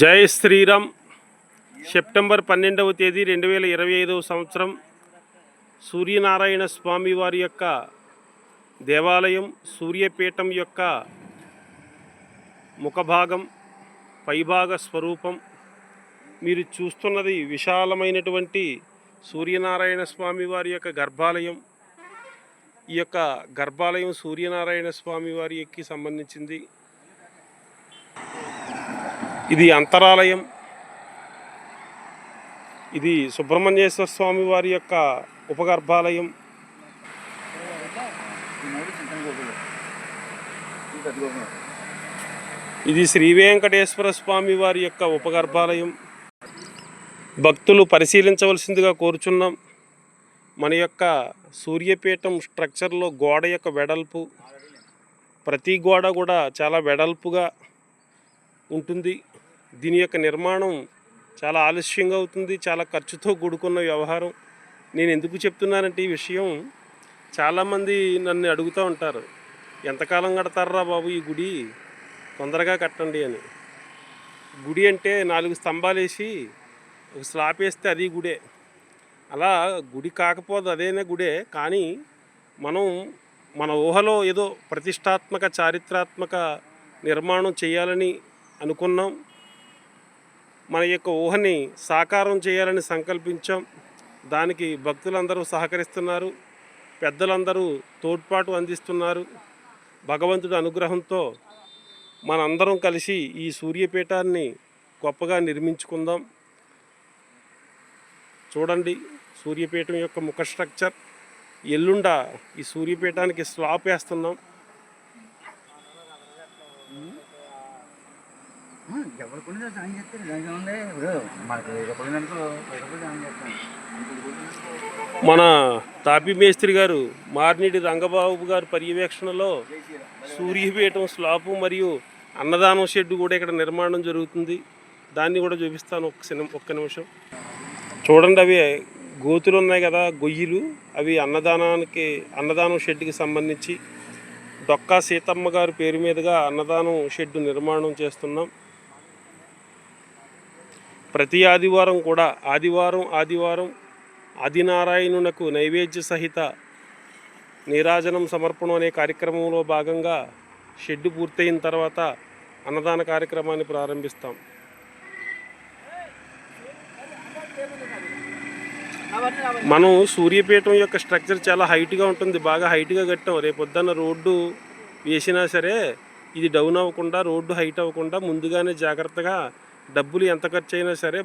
జై శ్రీరామ్. సెప్టెంబర్ పన్నెండవ తేదీ రెండు వేల ఇరవై ఐదవ సంవత్సరం సూర్యనారాయణ స్వామి వారి యొక్క దేవాలయం సూర్యపీఠం యొక్క ముఖభాగం పైభాగ స్వరూపం. మీరు చూస్తున్నది విశాలమైనటువంటి సూర్యనారాయణ స్వామి వారి యొక్క గర్భాలయం. ఈ యొక్క గర్భాలయం సూర్యనారాయణ స్వామి వారికి సంబంధించింది. ఇది అంతరాలయం. ఇది సుబ్రహ్మణ్యేశ్వర స్వామి వారి యొక్క ఉపగర్భాలయం. ఇది శ్రీ వెంకటేశ్వర స్వామి వారి యొక్క ఉపగర్భాలయం. భక్తులు పరిశీలించవలసిందిగా కోరుచున్నాం. మన యొక్క సూర్యపీఠం స్ట్రక్చర్లో గోడ యొక్క వెడల్పు ప్రతి గోడ కూడా చాలా వెడల్పుగా ఉంటుంది. దీని యొక్క నిర్మాణం చాలా ఆలస్యంగా అవుతుంది చాలా ఖర్చుతో కూడుకున్న వ్యవహారం. నేను ఎందుకు చెప్తున్నానంటే ఈ విషయం చాలామంది నన్ను అడుగుతూ ఉంటారు ఎంతకాలం కడతారా బాబు ఈ గుడి? తొందరగా కట్టండి అని. గుడి అంటే నాలుగు స్తంభాలు వేసి ఒక స్లాప్ వేస్తే అది గుడే. అలా గుడి కాకపోతే అదేనే గుడే. కానీ మనం మన ఊహలో ఏదో ప్రతిష్టాత్మక చారిత్రాత్మక నిర్మాణం చేయాలని అనుకున్నాం. మన యొక్క ఊహని సాకారం చేయాలని సంకల్పించాం. దానికి భక్తులందరూ సహకరిస్తున్నారు. పెద్దలందరూ తోడ్పాటు అందిస్తున్నారు. భగవంతుడి అనుగ్రహంతో మనందరం కలిసి ఈ సూర్యపీఠాన్ని గొప్పగా నిర్మించుకుందాం. చూడండి సూర్యపీఠం యొక్క ముఖ స్ట్రక్చర్. ఎల్లుండ ఈ సూర్యపీఠానికి స్లాప్ వేస్తున్నాం. ఎవరు కొన్ని సాయం చేస్తారు? దానికి ఉంది ఇప్పుడు సాయం చేస్తాను మన తాపి మేస్త్రి గారు మార్నిడి రంగబాబు గారి పర్యవేక్షణలో సూర్యపీఠం స్లాపు మరియు అన్నదానం షెడ్ కూడా ఇక్కడ నిర్మాణం జరుగుతుంది. దాన్ని కూడా చూపిస్తాను ఒక్క సినిమా ఒక్క నిమిషం. చూడండి అవి గోతులు ఉన్నాయి కదా గొయ్యిలు. అవి అన్నదానానికి అన్నదానం షెడ్కి సంబంధించి డొక్కా సీతమ్మ గారి పేరు మీదుగా అన్నదానం షెడ్ నిర్మాణం చేస్తున్నాం. ప్రతి ఆదివారం కూడా ఆదివారం ఆదివారం ఆదినారాయణునకు నైవేద్య సహిత నీరాజనం సమర్పణం అనే కార్యక్రమంలో భాగంగా షెడ్డు పూర్తయిన తర్వాత అన్నదాన కార్యక్రమాన్ని ప్రారంభిస్తాం. మనం సూర్యపీఠం యొక్క స్ట్రక్చర్ చాలా హైట్గా ఉంటుంది బాగా హైట్గా కట్టాం. రేపొద్దున్న రోడ్డు వేసినా సరే ఇది డౌన్ అవ్వకుండా రోడ్డు హైట్ అవ్వకుండా ముందుగానే జాగ్రత్తగా డబ్బులు ఎంత ఖర్చు అయినా సరే